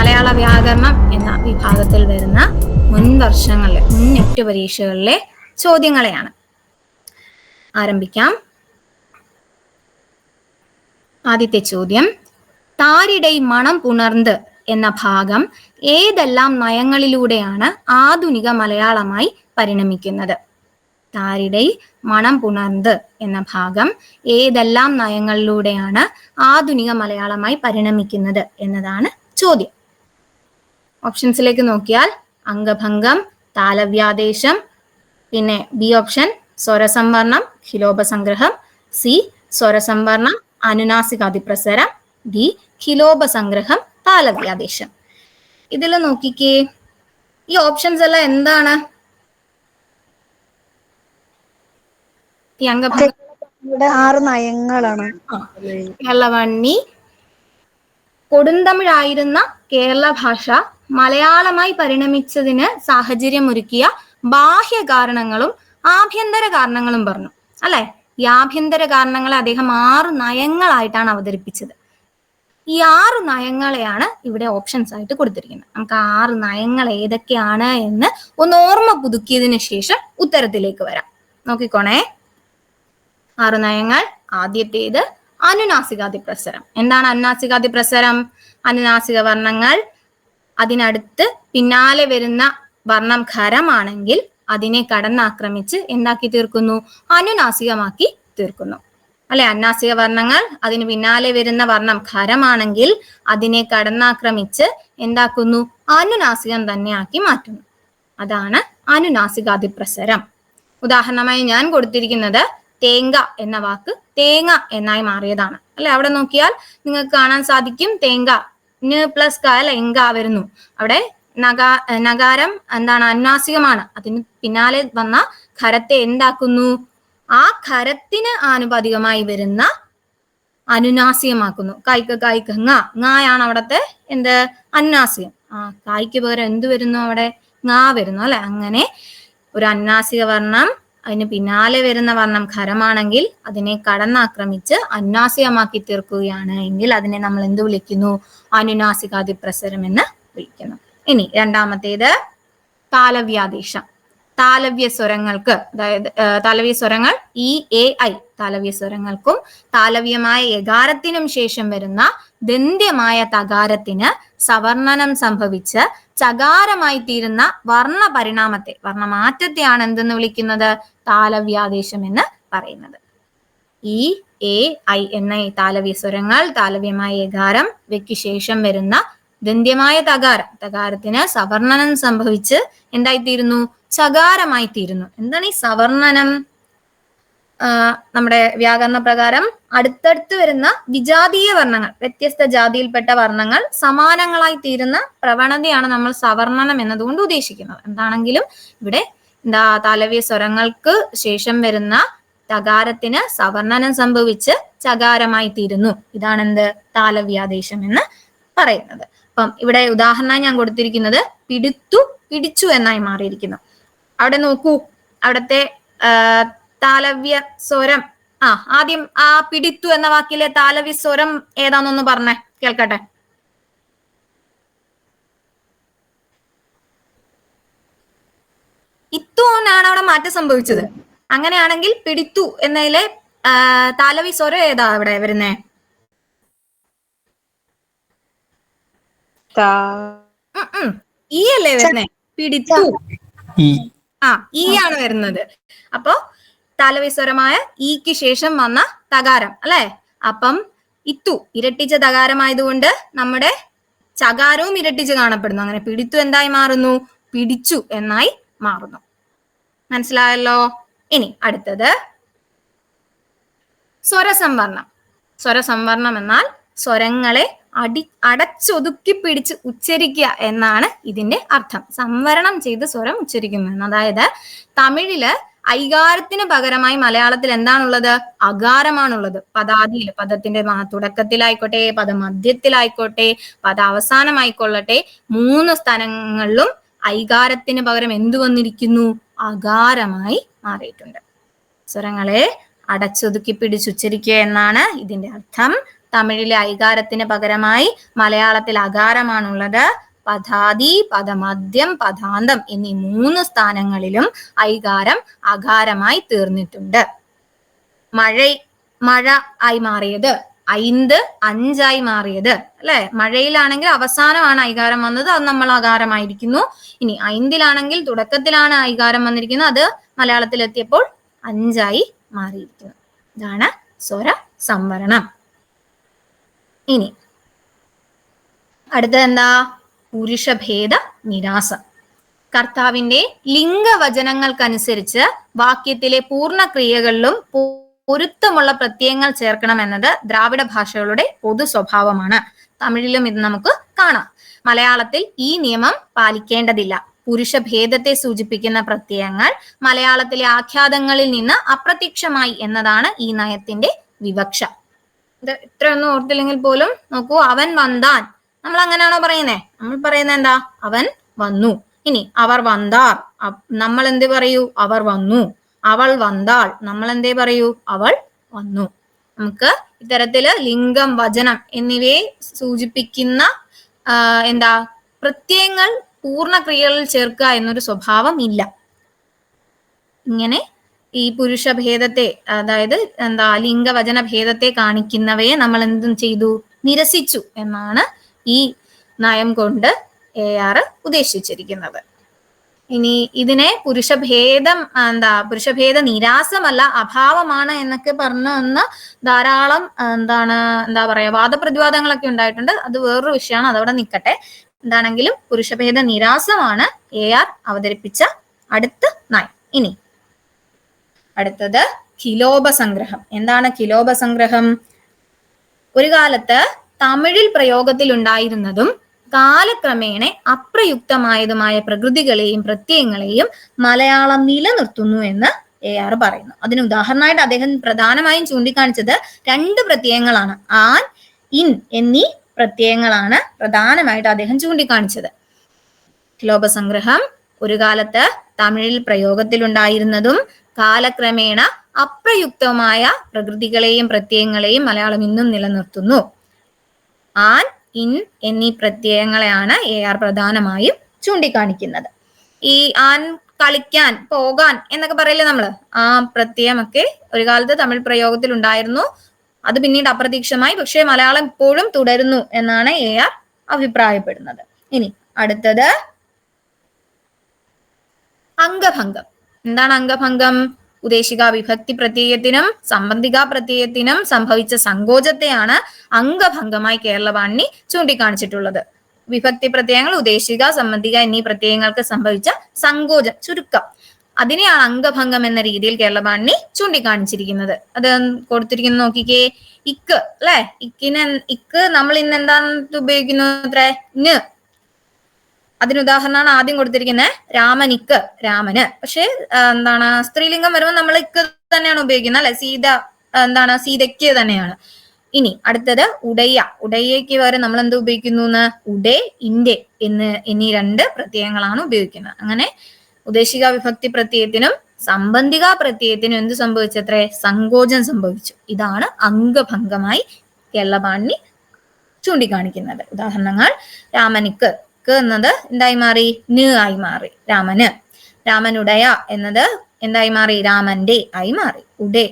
മലയാള വ്യാകരണം എന്ന വിഭാഗത്തിൽ വരുന്ന മുൻ വർഷങ്ങളിലെ മുൻ എട്ട് പരീക്ഷകളിലെ ചോദ്യങ്ങളെയാണ്. ആരംഭിക്കാം. ആദ്യത്തെ ചോദ്യം. താരിടൈ മണം പുണർന്ന് എന്ന ഭാഗം ഏതെല്ലാം നയങ്ങളിലൂടെയാണ് ആധുനിക മലയാളമായി പരിണമിക്കുന്നത്? താരിടൈ മണം പുണർന്ന് എന്ന ഭാഗം ഏതെല്ലാം നയങ്ങളിലൂടെയാണ് ആധുനിക മലയാളമായി പരിണമിക്കുന്നത് എന്നതാണ് ചോദ്യം. ഓപ്ഷൻസിലേക്ക് നോക്കിയാൽ അംഗഭംഗം താലവ്യാദേശം പിന്നെ ബി ഓപ്ഷൻ സ്വരസംവർണം ഖിലോപസംഗ്രഹം സി സ്വരസംവരണം അനുനാസികാതിപ്രസരം ഡി ഖിലോപസംഗ്രഹം താലവ്യാദേശം. ഇതിൽ നോക്കിക്കേ ഈ ഓപ്ഷൻസ് എല്ലാം എന്താണ്? ഈ അംഗഭംഗം ആറ് നയങ്ങളാണ്. കേരളവണ്ണി. കൊടുന്തമിഴായിരുന്ന കേരള ഭാഷ മലയാളമായി പരിണമിച്ചതിന് സാഹചര്യമൊരുക്കിയ ബാഹ്യ കാരണങ്ങളും ആഭ്യന്തര കാരണങ്ങളും പറഞ്ഞു. അല്ലെ? ഈ ആഭ്യന്തര കാരണങ്ങളെ അദ്ദേഹം ആറ് നയങ്ങളായിട്ടാണ് അവതരിപ്പിച്ചത്. ഈ ആറ് നയങ്ങളെയാണ് ഇവിടെ ഓപ്ഷൻസ് ആയിട്ട് കൊടുത്തിരിക്കുന്നത്. നമുക്ക് ആറ് നയങ്ങൾ ഏതൊക്കെയാണ് എന്ന് ഒന്ന് ഓർമ്മ പുതുക്കിയതിനു ശേഷം ഉത്തരത്തിലേക്ക് വരാം. നോക്കിക്കോണേ. ആറ് നയങ്ങൾ ആദ്യത്തേത് അനുനാസികാതി പ്രസരം എന്താണ് അനുനാസികാതി പ്രസരം അനുനാസിക വർണങ്ങൾ അതിനടുത്ത് പിന്നാലെ വരുന്ന വർണം ഖരമാണെങ്കിൽ അതിനെ കടന്നാക്രമിച്ച് എന്താക്കി തീർക്കുന്നു? അനുനാസികമാക്കി തീർക്കുന്നു. അല്ലെ? അന്നാസിക വർണങ്ങൾ അതിന് പിന്നാലെ വരുന്ന വർണം ഖരമാണെങ്കിൽ അതിനെ കടന്നാക്രമിച്ച് എന്താക്കുന്നു? അനുനാസികം തന്നെ ആക്കി മാറ്റുന്നു. അതാണ് അനുനാസികാതിപ്രസരം ഉദാഹരണമായി ഞാൻ കൊടുത്തിരിക്കുന്നത് തേങ്ങ എന്ന വാക്ക് തേങ്ങ എന്നായി മാറിയതാണ്. അല്ലെ? അവിടെ നോക്കിയാൽ നിങ്ങൾക്ക് കാണാൻ സാധിക്കും തേങ്ക ന് പ്ലസ് കാൽ എങ്ക വരുന്നു അവിടെ നഗാ നഗാരം എന്താണ് അനുനാസികമാണ് അതിന് പിന്നാലെ വന്ന ഖരത്തെ എന്താക്കുന്നു? ആ ഖരത്തിന് ആനുപാതികമായി വരുന്ന അനുനാസികമാക്കുന്നു. കായ്ക്ക് കായ്ക്ക് ങ ങായാണ് അവിടത്തെ എന്ത്? അനുനാസികം. ആ കായ്ക്ക് പകരം എന്ത് വരുന്നു അവിടെ? ങാ വരുന്നു അല്ലെ? അങ്ങനെ ഒരു അനുനാസിക വർണം അതിന് പിന്നാലെ വരുന്ന വർണം ഖരമാണെങ്കിൽ അതിനെ കടന്നാക്രമിച്ച് അനുനാസികമാക്കി തീർക്കുകയാണ് എങ്കിൽ അതിനെ നമ്മൾ എന്ത് വിളിക്കുന്നു? അനുനാസികാതിപ്രസരം എന്ന് വിളിക്കുന്നു. ഇനി രണ്ടാമത്തേത് താലവ്യാദേശം. താലവ്യ സ്വരങ്ങൾക്ക് അതായത് താലവ്യ സ്വരങ്ങൾ ഇ എ ഐ താലവ്യ സ്വരങ്ങൾക്കും താലവ്യമായ എകാരത്തിനും ശേഷം വരുന്ന ദന്ത്യമായ തകാരത്തിന് സവർണനം സംഭവിച്ച് ചകാരമായി തീരുന്ന വർണ പരിണാമത്തെ വർണമാറ്റത്തെയാണ് എന്തെന്ന് വിളിക്കുന്നത്? താലവ്യാദേശം എന്ന് പറയുന്നത്. ഈ എ ഐ എന്ന ഈ താലവ്യ സ്വരങ്ങൾ താലവ്യമായ ഏകാരം ഇവയ്ക്ക് ശേഷം വരുന്ന ദന്ത്യമായ തകാരം തകാരത്തിന് സവർണനം സംഭവിച്ച് എന്തായിത്തീരുന്നു? ചകാരമായി തീരുന്നു എന്താണ് ഈ സവർണനം? നമ്മുടെ വ്യാകരണ പ്രകാരം അടുത്തടുത്ത് വരുന്ന വിജാതീയ വർണങ്ങൾ വ്യത്യസ്ത ജാതിയിൽപ്പെട്ട വർണങ്ങൾ സമാനങ്ങളായി തീരുന്ന പ്രവണതയാണ് നമ്മൾ സവർണനം എന്നതുകൊണ്ട് ഉദ്ദേശിക്കുന്നത്. എന്താണെങ്കിലും ഇവിടെ എന്താ താലവ്യ സ്വരങ്ങൾക്ക് ശേഷം വരുന്ന തകാരത്തിന് സവർണനം സംഭവിച്ച് ചകാരമായി തീരുന്നു. ഇതാണ് എന്ത് താലവ്യാദേശം എന്ന് പറയുന്നത്. അപ്പം ഇവിടെ ഉദാഹരണമായി ഞാൻ കൊടുത്തിരിക്കുന്നത് പിടിത്തു പിടിച്ചു എന്നായി മാറിയിരിക്കുന്നു. അവിടെ നോക്കൂ. അവിടുത്തെ താലവ്യ സ്വരം. ആ ആദ്യം ആ പിടിത്തു എന്ന വാക്കിലെ താലവ്യ സ്വരം ഏതാണെന്നൊന്ന് പറഞ്ഞേ കേൾക്കട്ടെ. ഇത്തു എന്നാണ് അവിടെ മാറ്റം സംഭവിച്ചത്. അങ്ങനെയാണെങ്കിൽ പിടിത്തു എന്നതിലെ താലവി സ്വരം ഏതാ അവിടെ വരുന്നേ. ഈ അല്ലേ വരുന്നേ? പിടിത്തു. ആ ഈ ആണ് വരുന്നത്. അപ്പോ താലവിസ്വരമായ ഈക്ക് ശേഷം വന്ന തകാരം അല്ലെ? അപ്പം ഇത്തു ഇരട്ടിച്ച തകാരമായതുകൊണ്ട് നമ്മുടെ ചകാരവും ഇരട്ടിച്ച് കാണപ്പെടുന്നു. അങ്ങനെ പിടിത്തു എന്തായി മാറുന്നു? പിടിച്ചു എന്നായി മാറുന്നു. മനസ്സിലായല്ലോ? ഇനി അടുത്തത്. സ്വരസംവരണം. സ്വരസംവരണം എന്നാൽ സ്വരങ്ങളെ അടി അടച്ചൊതുക്കി പിടിച്ച് ഉച്ചരിക്കുക എന്നാണ് ഇതിന്റെ അർത്ഥം. സംവരണം ചെയ്ത് സ്വരം ഉച്ചരിക്കുന്നു. എന്ന്. അതായത് തമിഴിൽ ഐകാരത്തിന് പകരമായി മലയാളത്തിൽ എന്താണുള്ളത്? അകാരമാണുള്ളത്. പദാദിയിൽ പദത്തിന്റെ തുടക്കത്തിലായിക്കോട്ടെ പദമധ്യത്തിലായിക്കോട്ടെ പദ അവസാനമായിക്കൊള്ളട്ടെ മൂന്ന് സ്ഥലങ്ങളിലും ഐകാരത്തിന് പകരം എന്തു വന്നിരിക്കുന്നു? അകാരമായി മാറിയിട്ടുണ്ട്. സ്വരങ്ങളെ അടച്ചൊതുക്കി പിടിച്ചുച്ചരിക്കുക എന്നാണ് ഇതിന്റെ അർത്ഥം. തമിഴിലെ ഐകാരത്തിന് പകരമായി മലയാളത്തിൽ അകാരമാണുള്ളത്. പദാതി പദമധ്യം പദാന്തം എന്നീ മൂന്ന് സ്ഥാനങ്ങളിലും ഐകാരം അകാരമായി തീർന്നിട്ടുണ്ട്. മഴ മഴ ആയി മാറിയത് ഐന്ത് അഞ്ചായി മാറിയത് അല്ലെ? മഴയിലാണെങ്കിൽ അവസാനമാണ് ഐകാരം വന്നത് അത് നമ്മൾ അകാരമായിരിക്കുന്നു. ഇനി ഐന്തിലാണെങ്കിൽ തുടക്കത്തിലാണ് ഐകാരം വന്നിരിക്കുന്നത് അത് മലയാളത്തിൽ എത്തിയപ്പോൾ അഞ്ചായി മാറിയിരിക്കുന്നു. ഇതാണ് സ്വര സംവരണം. ഇനി അടുത്തത് എന്താ? പുരുഷഭേദ നിരാസം കർത്താവിന്റെ ലിംഗവചനങ്ങൾക്കനുസരിച്ച് വാക്യത്തിലെ പൂർണ ക്രിയകളിലും പൊരുത്തമുള്ള പ്രത്യയങ്ങൾ ചേർക്കണമെന്നത് ദ്രാവിഡ ഭാഷകളുടെ പൊതു സ്വഭാവമാണ്. തമിഴിലും ഇത് നമുക്ക് കാണാം. മലയാളത്തിൽ ഈ നിയമം പാലിക്കേണ്ടതില്ല. പുരുഷഭേദത്തെ സൂചിപ്പിക്കുന്ന പ്രത്യയങ്ങൾ മലയാളത്തിലെ ആഖ്യാതങ്ങളിൽ നിന്ന് അപ്രത്യക്ഷമായി എന്നതാണ് ഈ നയത്തിന്റെ വിവക്ഷ. ഇത് ഇത്രയൊന്നും ഓർത്തില്ലെങ്കിൽ പോലും നോക്കൂ അവൻ വന്താൻ. നമ്മൾ അങ്ങനെയാണോ പറയുന്നേ? നമ്മൾ പറയുന്നത് എന്താ? അവൻ വന്നു. ഇനി അവർ വന്നാർ നമ്മൾ എന്ത് പറയൂ? അവർ വന്നു. അവൾ വന്നാൾ നമ്മൾ എന്തേ പറയൂ? അവൾ വന്നു. നമുക്ക് ഇത്തരത്തിൽ ലിംഗം വചനം എന്നിവയെ സൂചിപ്പിക്കുന്ന എന്താ പ്രത്യയങ്ങൾ പൂർണ ക്രിയകളിൽ ചേർക്കുക എന്നൊരു സ്വഭാവം ഇല്ല. ഇങ്ങനെ ഈ പുരുഷ ഭേദത്തെ അതായത് എന്താ ലിംഗവചന ഭേദത്തെ കാണിക്കുന്നവയെ നമ്മൾ എന്തും ചെയ്തു? നിരസിച്ചു എന്നാണ് ഈ നയം കൊണ്ട് എ ആർ ഉദ്ദേശിച്ചിരിക്കുന്നത്. ഇനി ഇതിനെ പുരുഷഭേദം എന്താ പുരുഷഭേദ നിരാസമല്ല അഭാവമാണ് എന്നൊക്കെ പറഞ്ഞു വന്ന ധാരാളം എന്താണ് എന്താ പറയാ വാദപ്രതിവാദങ്ങളൊക്കെ ഉണ്ടായിട്ടുണ്ട്. അത് വേറൊരു വിഷയമാണ് അതവിടെ നിൽക്കട്ടെ എന്താണെങ്കിലും പുരുഷഭേദ നിരാസമാണ് എ ആർ അവതരിപ്പിച്ച അടുത്ത നയം. ഇനി അടുത്തത് കിലോപ സംഗ്രഹം എന്താണ് കിലോപ സംഗ്രഹം ഒരു കാലത്ത് തമിഴിൽ പ്രയോഗത്തിൽ ഉണ്ടായിരുന്നതും കാലക്രമേണ അപ്രയുക്തമായതുമായ പ്രകൃതികളെയും പ്രത്യയങ്ങളെയും മലയാളം നിലനിർത്തുന്നു എന്ന് എ ആർ പറയുന്നു. അതിന് ഉദാഹരണമായിട്ട് അദ്ദേഹം പ്രധാനമായും ചൂണ്ടിക്കാണിച്ചത് രണ്ട് പ്രത്യയങ്ങളാണ്. ആൻ ഇൻ എന്നീ പ്രത്യയങ്ങളാണ് പ്രധാനമായിട്ട് അദ്ദേഹം ചൂണ്ടിക്കാണിച്ചത്. ലോപസംഗ്രഹം ഒരു കാലത്ത് തമിഴിൽ പ്രയോഗത്തിലുണ്ടായിരുന്നതും കാലക്രമേണ അപ്രയുക്തമായ പ്രകൃതികളെയും പ്രത്യയങ്ങളെയും മലയാളം ഇന്നും നിലനിർത്തുന്നു. ആൻ ഇൻ എന്നീ പ്രത്യയങ്ങളെയാണ് എ ആർ പ്രധാനമായും ചൂണ്ടിക്കാണിക്കുന്നത്. ഈ ആൻ കളിക്കാൻ പോകാൻ എന്നൊക്കെ പറയില്ലേ നമ്മൾ? ആ പ്രത്യയമൊക്കെ ഒരു കാലത്ത് തമിഴ് പ്രയോഗത്തിൽ ഉണ്ടായിരുന്നു. അത് പിന്നീട് അപ്രതീക്ഷമായി പക്ഷേ മലയാളം ഇപ്പോഴും തുടരുന്നു എന്നാണ് എ ആർ അഭിപ്രായപ്പെടുന്നത്. ഇനി അടുത്തത്. അംഗഭംഗം. എന്താണ് അംഗഭംഗം? ഉദ്ദേശിക വിഭക്തി പ്രത്യയത്തിനും സംബന്ധിക പ്രത്യയത്തിനും സംഭവിച്ച സങ്കോചത്തെയാണ് അംഗഭംഗമായി കേരളവാണി ചൂണ്ടിക്കാണിച്ചിട്ടുള്ളത്. വിഭക്തി പ്രത്യയങ്ങൾ ഉദ്ദേശിക സംബന്ധിക എന്നീ പ്രത്യയങ്ങൾക്ക് സംഭവിച്ച സങ്കോചം ചുരുക്കം. അതിനെയാണ് അംഗഭംഗം എന്ന രീതിയിൽ കേരളവാണി ചൂണ്ടിക്കാണിച്ചിരിക്കുന്നത്. അത് കൊടുത്തിരിക്കുന്നത് നോക്കിക്കേ ഇക്ക് അല്ലെ? ഇക്കിന് ഇക്ക് നമ്മൾ ഇന്ന് എന്താണ് ഉപയോഗിക്കുന്നത്? അത്ര അതിന് ഉദാഹരണമാണ് ആദ്യം കൊടുത്തിരിക്കുന്നത് രാമനിക്ക് രാമന്. പക്ഷേ എന്താണ് സ്ത്രീലിംഗം വരുമ്പോൾ നമ്മൾ ഇക്ക് തന്നെയാണ് ഉപയോഗിക്കുന്നത് അല്ലെ? സീത എന്താണ് സീതയ്ക്ക് തന്നെയാണ്. ഇനി അടുത്തത് ഉടയ്യ. ഉടയ്യയ്ക്ക് പകരം നമ്മൾ എന്ത് ഉപയോഗിക്കുന്നു എന്ന് ഉടേ ഇന്റെ എന്ന് എന്നീ രണ്ട് പ്രത്യയങ്ങളാണ് ഉപയോഗിക്കുന്നത്. അങ്ങനെ ഉദ്ദേശിക വിഭക്തി പ്രത്യയത്തിനും സംബന്ധിക പ്രത്യയത്തിനും എന്ത് സംഭവിച്ചത്രേ? സങ്കോചം സംഭവിച്ചു. ഇതാണ് അംഗഭംഗമായി കേരളപാണി ചൂണ്ടിക്കാണിക്കുന്നത്. ഉദാഹരണങ്ങൾ രാമനിക്ക്. ക്ക് എന്നത് എന്തായി മാറി? ന് ആയി മാറി. രാമന്. രാമനുടയ എന്നത് എന്തായി മാറി? രാമന്റെ ആയി മാറി. ഉടേ.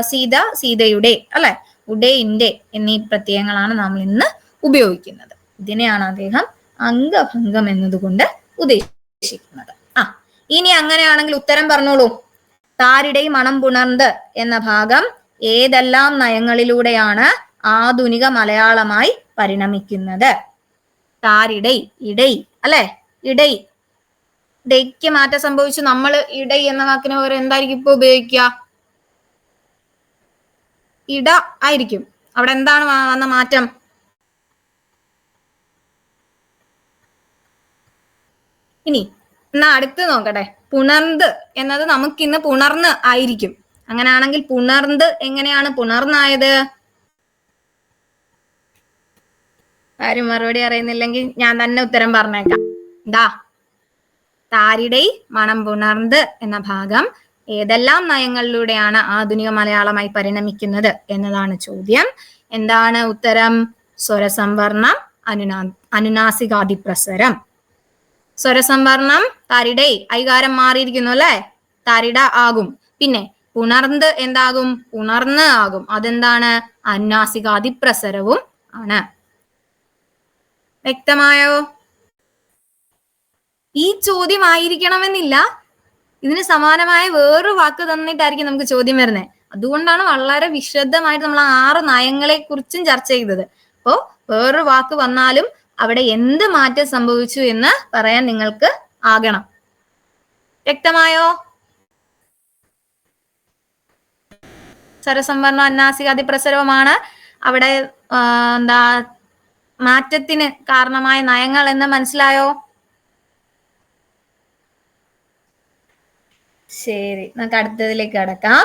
സീത സീതയുടെ അല്ലെ? ഉടേന്റെ എന്നീ പ്രത്യയങ്ങളാണ് നമ്മൾ ഇന്ന് ഉപയോഗിക്കുന്നത്. ഇതിനെയാണ് അദ്ദേഹം അംഗഭംഗം എന്നതുകൊണ്ട് ഉദ്ദേശിക്കുന്നത്. ആ ഇനി അങ്ങനെയാണെങ്കിൽ ഉത്തരം പറഞ്ഞോളൂ. താരിടെ മണം പുണർന്ന് എന്ന ഭാഗം ഏതെല്ലാം നയങ്ങളിലൂടെയാണ് ആധുനിക മലയാളമായി പരിണമിക്കുന്നത്? താരിടൈ ഇടൈ അല്ലെ? ഇടൈ. ഇടയ്ക്ക് മാറ്റം സംഭവിച്ചു. നമ്മൾ ഇടൈ എന്ന വാക്കിന് പകരം എന്തായിരിക്കും ഇപ്പൊ ഉപയോഗിക്കുക? ഇട ആയിരിക്കും. അവിടെ എന്താണ് വന്ന മാറ്റം? ഇനി എന്നാ അടുത്ത് നോക്കട്ടെ. പുണർന്ത് എന്നത് നമുക്കിന്ന് പുണർന്ന് ആയിരിക്കും. അങ്ങനെയാണെങ്കിൽ പുണർന്ത് എങ്ങനെയാണ് പുണർന്നായത്? ആരും മറുപടി അറിയുന്നില്ലെങ്കിൽ ഞാൻ തന്നെ ഉത്തരം പറഞ്ഞേക്കാം. ദാ താരിടൈ മണം പുണർന്ത് എന്ന ഭാഗം ഏതെല്ലാം നയങ്ങളിലൂടെയാണ് ആധുനിക മലയാളമായി പരിണമിക്കുന്നത് എന്നതാണ് ചോദ്യം. എന്താണ് ഉത്തരം? സ്വരസംവർണം അനുനാ അനുനാസികാതിപ്രസരം. സ്വരസംവർണം തരിടേ ഐകാരം മാറിയിരിക്കുന്നു അല്ലെ? തരിട ആകും. പിന്നെ പുണർന്ന് എന്താകും? ഉണർന്ന് ആകും. അതെന്താണ്? അനുനാസികാതിപ്രസരവും ആണ്. വ്യക്തമായോ? ഈ ചോദ്യം ആയിരിക്കണമെന്നില്ല ഇതിന് സമാനമായ വേറൊരു വാക്ക് തന്നിട്ടായിരിക്കും നമുക്ക് ചോദ്യം വരുന്നത് അതുകൊണ്ടാണ് വളരെ വിശദമായിട്ട് നമ്മൾ ആറ് നയങ്ങളെ കുറിച്ചും ചർച്ച ചെയ്തത്. അപ്പോ വേറൊരു വാക്ക് വന്നാലും അവിടെ എന്ത് മാറ്റം സംഭവിച്ചു എന്ന് പറയാൻ നിങ്ങൾക്ക് ആകണം. വ്യക്തമായോ? സരസംവരണം അന്നാസിക അവിടെ എന്താ മാറ്റത്തിന് കാരണമായ നയങ്ങൾ എന്ന് മനസ്സിലായോ? ശരി നമുക്ക് അടുത്തതിലേക്ക് കടക്കാം.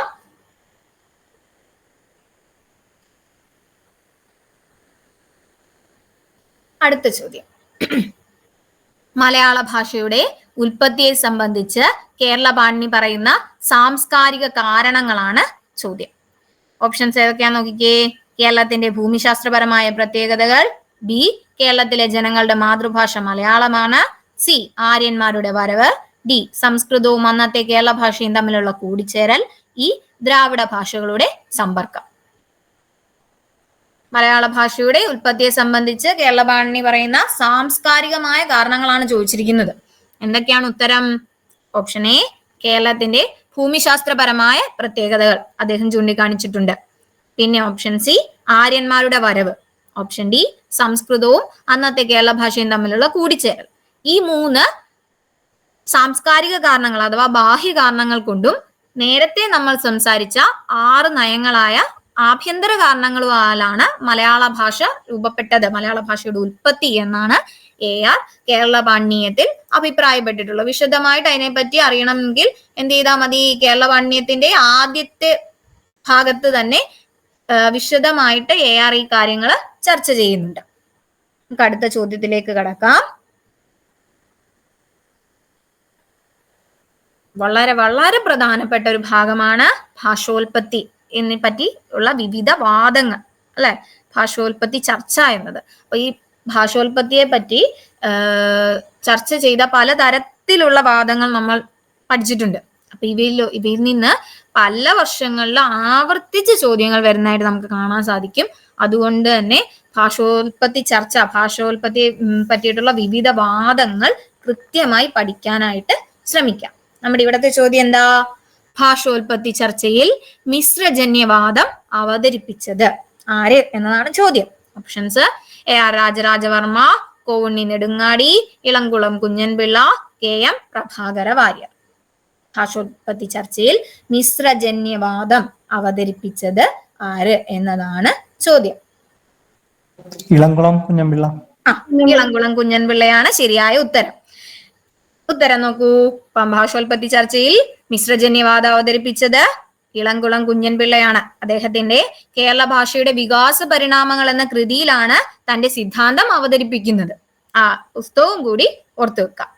അടുത്ത ചോദ്യം. മലയാള ഭാഷയുടെ ഉൽപ്പത്തിയെ സംബന്ധിച്ച് കേരള പാണിനി പറയുന്ന സാംസ്കാരിക കാരണങ്ങളാണ് ചോദ്യം. ഓപ്ഷൻസ് ഏതൊക്കെയാന്ന് നോക്കിക്കേ. കേരളത്തിന്റെ ഭൂമിശാസ്ത്രപരമായ പ്രത്യേകതകൾ ബി കേരളത്തിലെ ജനങ്ങളുടെ മാതൃഭാഷ മലയാളമാണ്. സി ആര്യന്മാരുടെ വരവ്. ഡി സംസ്കൃതവും അന്നത്തെ കേരള ഭാഷയും തമ്മിലുള്ള കൂടിച്ചേരൽ. ഇ ദ്രാവിഡ ഭാഷകളുടെ സമ്പർക്കം. മലയാള ഭാഷയുടെ ഉൽപ്പത്തിയെ സംബന്ധിച്ച് കേരള പാണിനി പറയുന്ന സാംസ്കാരികമായ കാരണങ്ങളാണ് ചോദിച്ചിരിക്കുന്നത്. എന്തൊക്കെയാണ് ഉത്തരം? ഓപ്ഷൻ എ കേരളത്തിന്റെ ഭൂമിശാസ്ത്രപരമായ പ്രത്യേകതകൾ അദ്ദേഹം ചൂണ്ടിക്കാണിച്ചിട്ടുണ്ട്. പിന്നെ ഓപ്ഷൻ സി ആര്യന്മാരുടെ വരവ്. ഓപ്ഷൻ ഡി സംസ്കൃതവും അന്നത്തെ കേരള ഭാഷയും തമ്മിലുള്ള കൂടിച്ചേരൽ. ഈ മൂന്ന് സാംസ്കാരിക കാരണങ്ങൾ അഥവാ ബാഹ്യ കാരണങ്ങൾ കൊണ്ടും നേരത്തെ നമ്മൾ സംസാരിച്ച ആറ് നയങ്ങളായ ആഭ്യന്തര കാരണങ്ങളുമാലാണ് മലയാള ഭാഷ രൂപപ്പെട്ടത്. മലയാള ഭാഷയുടെ ഉൽപ്പത്തി എന്നാണ് എ ആർ കേരള പാണ്ഡ്യത്തിൽ അഭിപ്രായപ്പെട്ടിട്ടുള്ളത്. വിശദമായിട്ട് അതിനെപ്പറ്റി അറിയണമെങ്കിൽ എന്ത് ചെയ്താൽ മതി? കേരള പാണ്ഡ്യത്തിന്റെ ആദ്യത്തെ ഭാഗത്ത് തന്നെ വിശദമായിട്ട് എ ആർ ഈ കാര്യങ്ങൾ ചർച്ച ചെയ്യുന്നുണ്ട്. നമുക്ക് അടുത്ത ചോദ്യത്തിലേക്ക് കടക്കാം. വളരെ വളരെ പ്രധാനപ്പെട്ട ഒരു ഭാഗമാണ് ഭാഷോൽപത്തി എന്നെ പറ്റി ഉള്ള വിവിധ വാദങ്ങൾ അല്ലെ? ഭാഷോൽപത്തി ചർച്ച എന്നത്. അപ്പൊ ഈ ഭാഷോൽപത്തിയെ പറ്റി ചർച്ച ചെയ്ത പലതരത്തിലുള്ള വാദങ്ങൾ നമ്മൾ പഠിച്ചിട്ടുണ്ട്. അപ്പൊ ഇവയിൽ ഇവയിൽ നിന്ന് പല വർഷങ്ങളിൽ ആവർത്തിച്ച് ചോദ്യങ്ങൾ വരുന്നതായിട്ട് നമുക്ക് കാണാൻ സാധിക്കും. അതുകൊണ്ട് തന്നെ ഭാഷോൽപത്തി ചർച്ച ഭാഷോത്പത്തി പറ്റിയിട്ടുള്ള വിവിധ വാദങ്ങൾ കൃത്യമായി പഠിക്കാനായിട്ട് ശ്രമിക്കാം. നമ്മുടെ ഇവിടത്തെ ചോദ്യം എന്താ? ഭാഷോൽപത്തി ചർച്ചയിൽ മിശ്രജന്യവാദം അവതരിപ്പിച്ചത് ആര് എന്നതാണ് ചോദ്യം. Options A R Rajaraja Varma Kovunni Nedungadi Elamkulam Kunjan Pillai K M Prabhakara Variar ഭാഷോൽപത്തി ചർച്ചയിൽ മിശ്രജന്യവാദം അവതരിപ്പിച്ചത് ആര് എന്നതാണ് ചോദ്യം. ഇളംകുളം കുഞ്ഞൻപിള്ള ആ ഇളംകുളം കുഞ്ഞൻപിള്ളയാണ് ശരിയായ ഉത്തരം. ഉത്തരം നോക്കൂ. ഭാഷോൽപത്തി ചർച്ചയിൽ മിശ്രജന്യവാദം അവതരിപ്പിച്ചത് ഇളംകുളം കുഞ്ഞൻപിള്ളയാണ് അദ്ദേഹത്തിന്റെ കേരള ഭാഷയുടെ വികാസ പരിണാമങ്ങൾ എന്ന കൃതിയിലാണ് തന്റെ സിദ്ധാന്തം അവതരിപ്പിക്കുന്നത്. ആ പുസ്തകവും കൂടി ഓർത്തു വെക്കാം.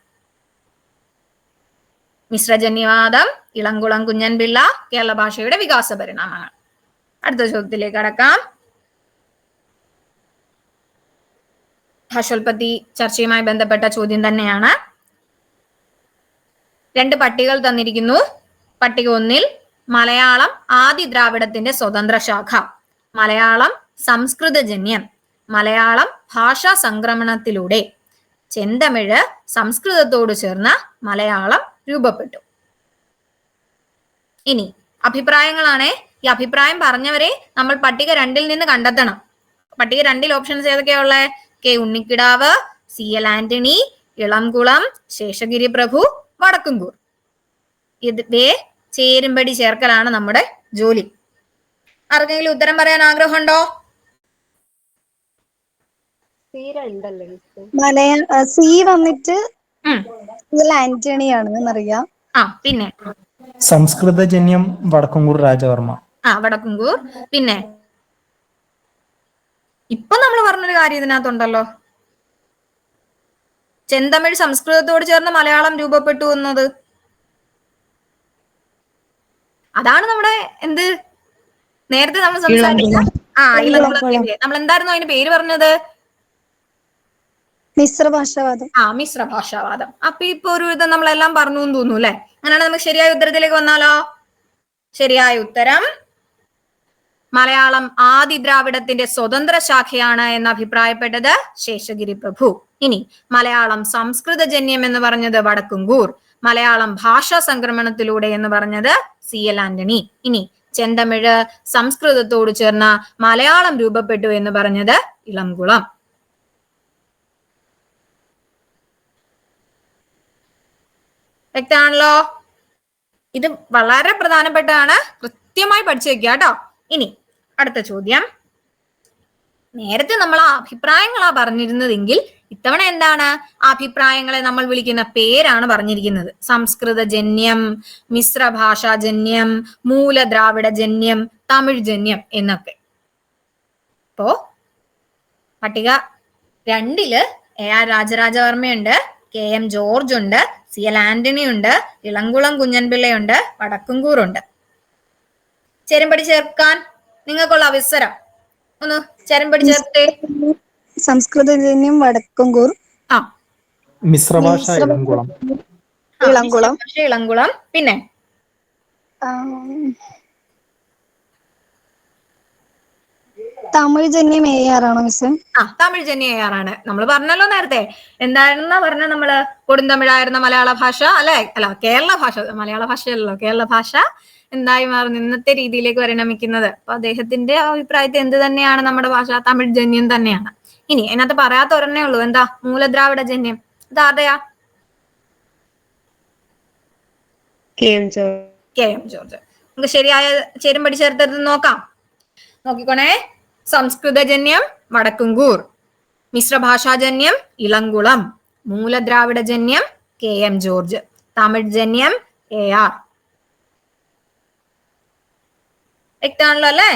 മിശ്രജന്യവാദം ഇളംകുളം കുഞ്ഞൻപിള്ള കേരള ഭാഷയുടെ വികാസ പരിണാമങ്ങൾ. അടുത്ത ചോദ്യത്തിലേക്ക് അടക്കാം ഭാഷോൽപത്തി ചർച്ചയുമായി ബന്ധപ്പെട്ട ചോദ്യം തന്നെയാണ്. രണ്ട് പട്ടികൾ തന്നിരിക്കുന്നു. പട്ടിക ഒന്നിൽ മലയാളം ആദി ദ്രാവിഡത്തിന്റെ സ്വതന്ത്ര ശാഖ. മലയാളം സംസ്കൃതജന്യം മലയാളം ഭാഷാ സംക്രമണത്തിലൂടെ. ചെന്തമിഴ് സംസ്കൃതത്തോട് ചേർന്ന മലയാളം രൂപപ്പെട്ടു. ഇനി അഭിപ്രായങ്ങളാണേ. ഈ അഭിപ്രായം പറഞ്ഞവരെ നമ്മൾ പട്ടിക രണ്ടിൽ നിന്ന് കണ്ടെത്തണം. പട്ടിക രണ്ടിൽ ഓപ്ഷൻസ് ഏതൊക്കെയാ ഉള്ളത് K Unnikidavu C L Antony Elamkulam Seshagiri Prabhu Vadakkumkoor. ഇതേ ചേരുംപടി ചേർക്കലാണ് നമ്മുടെ ജോലി. ആർക്കെങ്കിലും ഉത്തരം പറയാൻ ആഗ്രഹമുണ്ടോ? സി വന്നിട്ട്. ഇതിൽ ആന്റണിയാണ് എന്നറിയാം ആ പിന്നെ? സംസ്കൃതജന്യം വടക്കുംകൂർ രാജവർമ്മ. ആ വടക്കുംകൂർ. പിന്നെ? ഇപ്പൊ നമ്മൾ പറഞ്ഞൊരു കാര്യം ഇതിനകത്തുണ്ടല്ലോ. ചെന്തമിഴ് സംസ്കൃതത്തോട് ചേർന്ന് മലയാളം രൂപപ്പെട്ടു എന്നത്. അതാണ് നമ്മുടെ എന്ത്? നേരത്തെ നമ്മൾ സംസാരിച്ച ആ ഇളംകുളത്തിന്റെ നമ്മൾ എന്തായിരുന്നു അതിന് പേര് പറഞ്ഞത്? മിശ്ര ഭാഷാവാദം ആ മിശ്രഭാഷാവാദം. അപ്പൊ ഇപ്പൊ ഒരു വിധം നമ്മളെല്ലാം പറഞ്ഞു എന്ന് തോന്നുന്നു അല്ലെ? അങ്ങനെയാണ് നമുക്ക് ശരിയായ ഉത്തരത്തിലേക്ക് വന്നാലോ? ശരിയായ ഉത്തരം. മലയാളം ആദി ദ്രാവിഡത്തിന്റെ സ്വതന്ത്ര ശാഖയാണ് എന്ന് അഭിപ്രായപ്പെട്ടത് ശേഷഗിരി പ്രഭു. ഇനി മലയാളം സംസ്കൃത ജന്യം എന്ന് പറഞ്ഞത് വടക്കുംകൂർ. മലയാളം ഭാഷാ സംക്രമണത്തിലൂടെ എന്ന് പറഞ്ഞത് സി എൽ ആന്റണി. ഇനി ചെന്തമിഴ് സംസ്കൃതത്തോട് ചേർന്ന മലയാളം രൂപപ്പെട്ടു എന്ന് പറഞ്ഞത് ഇളംകുളം. വ്യക്തമാണല്ലോ ഇത് വളരെ പ്രധാനപ്പെട്ടതാണ്. കൃത്യമായി പഠിച്ചു വെക്കുക കേട്ടോ. ഇനി അടുത്ത ചോദ്യം. നേരത്തെ നമ്മൾ ആ അഭിപ്രായങ്ങളാ പറഞ്ഞിരുന്നതെങ്കിൽ ഇത്തവണ എന്താണ്? അഭിപ്രായങ്ങളെ നമ്മൾ വിളിക്കുന്ന പേരാണ് പറഞ്ഞിരിക്കുന്നത്. സംസ്കൃത ജന്യം മിശ്ര ഭാഷാജന്യം മൂലദ്രാവിഡ ജന്യം തമിഴ് ജന്യം എന്നൊക്കെ. ഇപ്പോ പട്ടിക രണ്ടിൽ എ ആർ രാജരാജവർമ്മയുണ്ട് കെ എം ജോർജ് ഉണ്ട് സി എൽ ആന്റണി ഉണ്ട് ഇളംകുളം കുഞ്ഞൻപിള്ളയുണ്ട് വടക്കുംകൂറുണ്ട്. ചേരുംപടി ചേർക്കാൻ നിങ്ങൾക്കുള്ള അവസരം. ഒന്ന് ചേരുംപടി ചേർത്തേ. സംസ്കൃത വടക്കുംകൂർ. ആ. മിശ്രഭാഷ ഇളംകുളം ഇളംകുളം പിന്നെ? തമിഴ് ജന്യം എ ആർ ആണോ മിസ് ആ തമിഴ് ജന്യ ആണ്. നമ്മൾ പറഞ്ഞല്ലോ നേരത്തെ. എന്തായിരുന്ന പറഞ്ഞ നമ്മൾ? കൊടുന്തമിഴായിരുന്ന മലയാള ഭാഷ അല്ലെ? അല്ല കേരള ഭാഷ മലയാള ഭാഷയല്ലോ കേരള ഭാഷ എന്തായി മാറുന്നു? ഇന്നത്തെ രീതിയിലേക്ക് പരിണമിക്കുന്നത്. അപ്പൊ അദ്ദേഹത്തിന്റെ അഭിപ്രായത്തിൽ എന്ത് തന്നെയാണ് നമ്മുടെ ഭാഷ? തമിഴ് ജന്യം തന്നെയാണ്. ഇനി അതിനകത്ത് പറയാത്ത ഒരെണ്ണേ ഉള്ളൂ. എന്താ? മൂലദ്രാവിഡ ജന്യം. ഇതാരുടെയാ കെ എം ജോർജ്. നമുക്ക് ശരിയായ ചേരുംപടി ചേർത്തത് നോക്കാം. നോക്കിക്കോണേ. സംസ്കൃതജന്യം വടക്കുംകൂർ. മിശ്രഭാഷാജന്യം ഇളങ്കുളം മൂലദ്രാവിഡജന്യം കെ എം ജോർജ്. തമിഴ് ജന്യം എ ആർ. വ്യക്തമാണല്ലോ അല്ലേ?